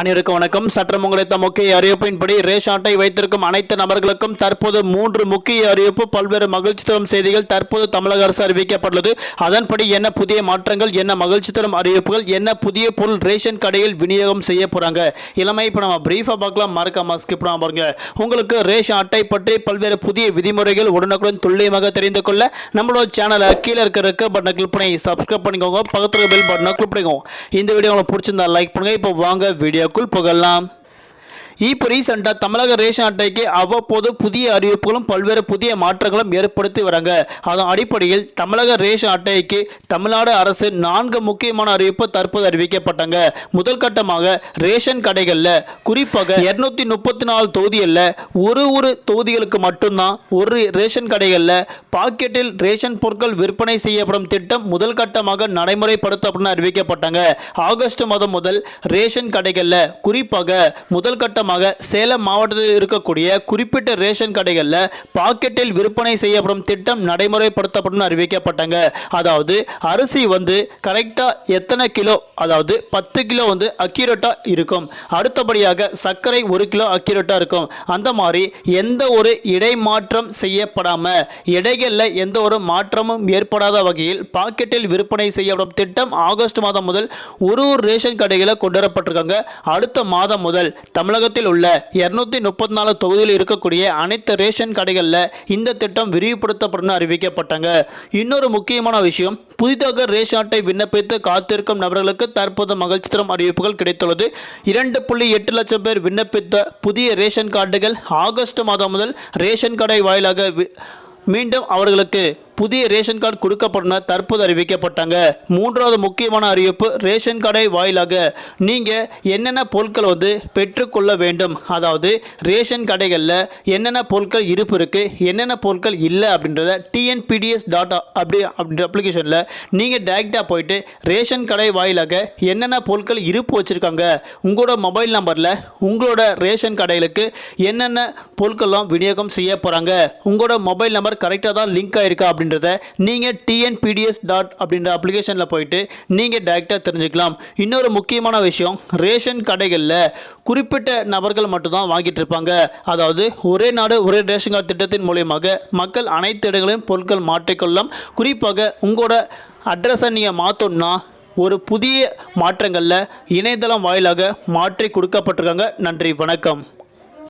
அனைவருக்கும் வணக்கம். சற்றம் உங்களைத்த முக்கிய அறிவிப்பின்படி ரேஷன் அட்டை வைத்திருக்கும் அனைத்து நபர்களுக்கும் தற்போது மூன்று முக்கிய அறிவிப்பு பல்வேறு மகிழ்ச்சி தரும் செய்திகள் தற்போது தமிழக அரசு அறிவிக்கப்பட்டுள்ளது. அதன்படி என்ன புதிய மாற்றங்கள் என்ன மகிழ்ச்சி தரும் அறிவிப்புகள் என்ன புதிய பொருள் ரேஷன் கடையில் விநியோகம் செய்ய போகிறாங்க இளமை இப்போ நம்ம பிரீஃபாக பார்க்கலாம். மறக்காம ஸ்கிப் பண்ணாம பாருங்க. உங்களுக்கு ரேஷன் அட்டை பற்றி பல்வேறு புதிய விதிமுறைகள் உடனுக்குடன் துல்லியமாக தெரிந்து கொள்ள நம்மளோட சேனலை கீழே இருக்க இருக்க பட்டனை கிளிக் பண்ணி சப்ஸ்கிரைப் பண்ணிக்கோங்க. பக்கத்தில் பெல் பட்டனை கிளிக் பண்ணிக்கோங்க. இந்த வீடியோ உங்களுக்கு பிடிச்சிருந்தா லைக் பண்ணுங்க. இப்போ வாங்க வீடியோ வீடியோக்குள் புகழலாம் இப்போ ரீசெண்டாக தமிழக ரேஷன் அட்டைக்கு அவ்வப்போது புதிய அறிவிப்புகளும் பல்வேறு புதிய மாற்றங்களும் ஏற்படுத்தி வராங்க. அதன் அடிப்படையில் தமிழக ரேஷன் அட்டைக்கு தமிழ்நாடு அரசு நான்கு முக்கியமான அறிவிப்பு தற்போது அறிவிக்கப்பட்டாங்க. முதல் கட்டமாக ரேஷன் கடைகளில் குறிப்பாக இருநூத்தி முப்பத்தி நாலு தொகுதிகளில் ஒரு ஒரு தொகுதிகளுக்கு மட்டும்தான் ஒரு ரேஷன் கடைகளில் பாக்கெட்டில் ரேஷன் பொருட்கள் விற்பனை செய்யப்படும் திட்டம் முதல் கட்டமாக நடைமுறைப்படுத்தப்படும் அறிவிக்கப்பட்டாங்க. ஆகஸ்ட் மாதம் முதல் ரேஷன் கடைகளில் குறிப்பாக முதல் மூலமாக சேலம் மாவட்டத்தில் இருக்கக்கூடிய குறிப்பிட்ட ரேஷன் கடைகளில் பாக்கெட்டில் விற்பனை செய்யப்படும் திட்டம் நடைமுறைப்படுத்தப்படும் அறிவிக்கப்பட்டாங்க. அதாவது அரிசி வந்து கரெக்டாக எத்தனை கிலோ அதாவது பத்து கிலோ வந்து அக்யூரேட்டாக இருக்கும். அடுத்தபடியாக சர்க்கரை ஒரு கிலோ அக்யூரேட்டாக இருக்கும். அந்த மாதிரி எந்த ஒரு இடைமாற்றம் செய்யப்படாமல் இடைகளில் எந்த ஒரு மாற்றமும் ஏற்படாத வகையில் பாக்கெட்டில் விற்பனை செய்யப்படும் திட்டம் ஆகஸ்ட் மாதம் முதல் ஒரு ஒரு ரேஷன் கடைகளில் கொண்டு வரப்பட்டிருக்காங்க. அடுத்த மாதம் முதல் தமிழகத்தில் உள்ள இருநூத்தி முப்பத்தி நாலு தொகுதியில் இருக்கக்கூடிய அனைத்து ரேஷன் கடைகளில் இந்த திட்டம் விரிவுபடுத்தப்படும் அறிவிக்கப்பட்டாங்க. இன்னொரு முக்கியமான விஷயம் புதிதாக ரேஷன் அட்டை விண்ணப்பித்து காத்திருக்கும் நபர்களுக்கு தற்போது மகிழ்ச்சி தரும் அறிவிப்புகள் கிடைத்துள்ளது. இரண்டு புள்ளி எட்டு லட்சம் பேர் விண்ணப்பித்த புதிய ரேஷன் கார்டுகள் ஆகஸ்ட் மாதம் முதல் ரேஷன் கடை வாயிலாக மீண்டும் அவர்களுக்கு புதிய ரேஷன் கார்டு கொடுக்கப்படும் தற்போது அறிவிக்கப்பட்டாங்க. மூன்றாவது முக்கியமான அறிவிப்பு ரேஷன் கடை வாயிலாக நீங்கள் என்னென்ன பொருட்கள் வந்து பெற்றுக்கொள்ள வேண்டும்? அதாவது ரேஷன் கடைகளில் என்னென்ன பொருட்கள் இருப்பு இருக்குது என்னென்ன பொருட்கள் இல்லை அப்படின்றத டிஎன்பிடிஎஸ் டாட் அப்படி அப்படின்ற அப்ளிகேஷனில் நீங்கள் டேரெக்டாக போயிட்டு ரேஷன் கடை வாயிலாக என்னென்ன பொருட்கள் இருப்பு வச்சுருக்காங்க உங்களோட மொபைல் நம்பரில் உங்களோட ரேஷன் கடைகளுக்கு என்னென்ன பொருட்கள்லாம் விநியோகம் செய்ய போகிறாங்க உங்களோட மொபைல் நம்பர் கரெக்டாக தான் லிங்க் ஆகிருக்கா அப்படின்னு அப்படின்றத நீங்கள் டிஎன்பிடிஎஸ் டாட் அப்படின்ற அப்ளிகேஷனில் போயிட்டு நீங்கள் டேரெக்டாக தெரிஞ்சுக்கலாம். இன்னொரு முக்கியமான விஷயம் ரேஷன் கடைகளில் குறிப்பிட்ட நபர்கள் மட்டும்தான் வாங்கிட்டு இருப்பாங்க. அதாவது ஒரே நாடு ஒரே ரேஷன் கார்டு திட்டத்தின் மூலியமாக மக்கள் அனைத்து இடங்களையும் பொருட்கள் மாற்றிக்கொள்ளலாம். குறிப்பாக உங்களோட அட்ரஸை நீங்கள் மாற்றணும்னா ஒரு புதிய மாற்றங்களில் இணையதளம் வாயிலாக மாற்றி கொடுக்கப்பட்டிருக்காங்க. நன்றி வணக்கம்.